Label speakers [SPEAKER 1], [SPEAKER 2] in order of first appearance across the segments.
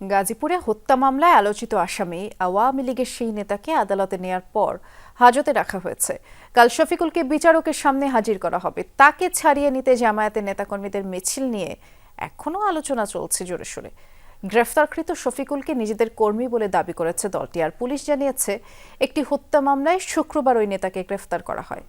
[SPEAKER 1] গাজীপুরে হত্যা মামলায় আলোচিত আসামি আওয়ামী লীগের সেই নেতাকে আদালতে নেয়ার পর হাজতে রাখা হয়েছে। কাল শফিকুলকে বিচারকের সামনে হাজির করা হবে। তাকে ছাড়িয়ে নিতে জামায়াতের নেতাকর্মীদের মিছিল নিয়ে এখনও আলোচনা চলছে জোরে সোরে। গ্রেফতারকৃত শফিকুলকে নিজেদের কর্মী বলে দাবি করেছে দলটি। আর পুলিশ জানিয়েছে, একটি হত্যা মামলায় শুক্রবার ওই নেতাকে গ্রেফতার করা হয়।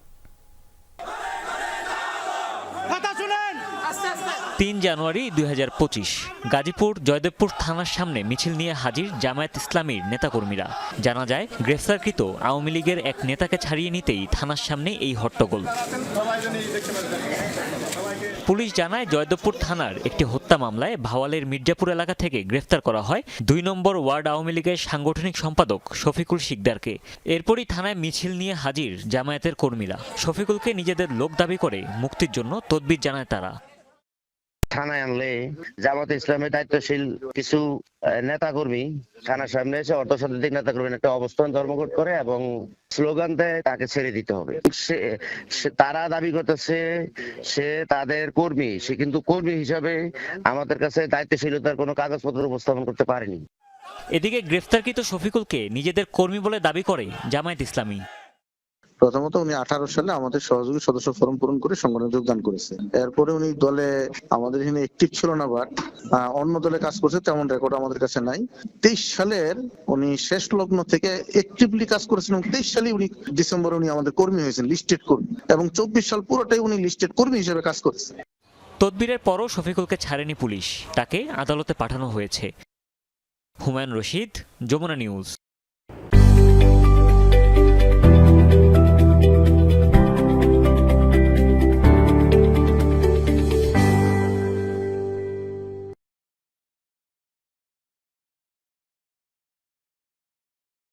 [SPEAKER 2] তিন জানুয়ারি দুই হাজার পঁচিশ, গাজীপুর জয়দেবপুর থানার সামনে মিছিল নিয়ে হাজির জামায়াত ইসলামীর নেতাকর্মীরা। জানা যায়, গ্রেফতারকৃত আওয়ামী লীগের এক নেতাকে ছাড়িয়ে নিতেই থানার সামনে এই হট্টগোল। পুলিশ জানায়, জয়দেবপুর থানার একটি হত্যা মামলায় ভাওয়ালের মির্জাপুর এলাকা থেকে গ্রেফতার করা হয় দুই নম্বর ওয়ার্ড আওয়ামী লীগের সাংগঠনিক সম্পাদক শফিকুল শিকদারকে। এরপরই থানায় মিছিল নিয়ে হাজির জামায়াতের কর্মীরা। শফিকুলকে নিজেদের লোক দাবি করে মুক্তির জন্য তদবির জানায় তারা।
[SPEAKER 3] থানায় আনলে জামাত ইসলামের দায়িত্বশীল কিছু নেতা কর্মী থানার সামনে এসে অর্ধশতাধিক নেতা কর্মী একটা অবস্থান ধর্মঘট করে এবং স্লোগান দেয়, তাকে ছেড়ে দিতে হবে। তারা দাবি করতেছে, সে তাদের কর্মী, সে কিন্তু কর্মী হিসাবে আমাদের কাছে দায়িত্বশীলতার কোনো কাগজপত্র উপস্থাপন করতে পারেনি।
[SPEAKER 2] এদিকে গ্রেফতারকৃত শফিকুলকে নিজেদের কর্মী বলে দাবি করে জামায়াত ইসলামী।
[SPEAKER 4] প্রথমত উনি আঠারো সালে আমাদের সহযোগী সদস্য ফর্ম পূরণ করে সংগঠনে যোগদান করেছে। এরপরে উনি দলে আমাদের এখানে একটিভ ছিল না বাট অন্য দলে কাজ করছে, তেমন রেকর্ড আমাদের কাছে নাই। তেইশ সালের উনি শেষ লগ্ন থেকে অ্যাক্টিভলি কাজ করেছেন এবং তেইশ সালে উনি ডিসেম্বরে উনি আমাদের কর্মী হয়েছেন লিস্টেড কর্মী। এবং চব্বিশ সাল পুরোটাই উনি লিস্টেড কর্মী হিসেবে কাজ করেছে।
[SPEAKER 2] তদবিরের পরও শফিকুলকে ছাড়েনি পুলিশ, তাকে আদালতে পাঠানো হয়েছে। হুমায়ুন রশিদ, যমুনা নিউজ।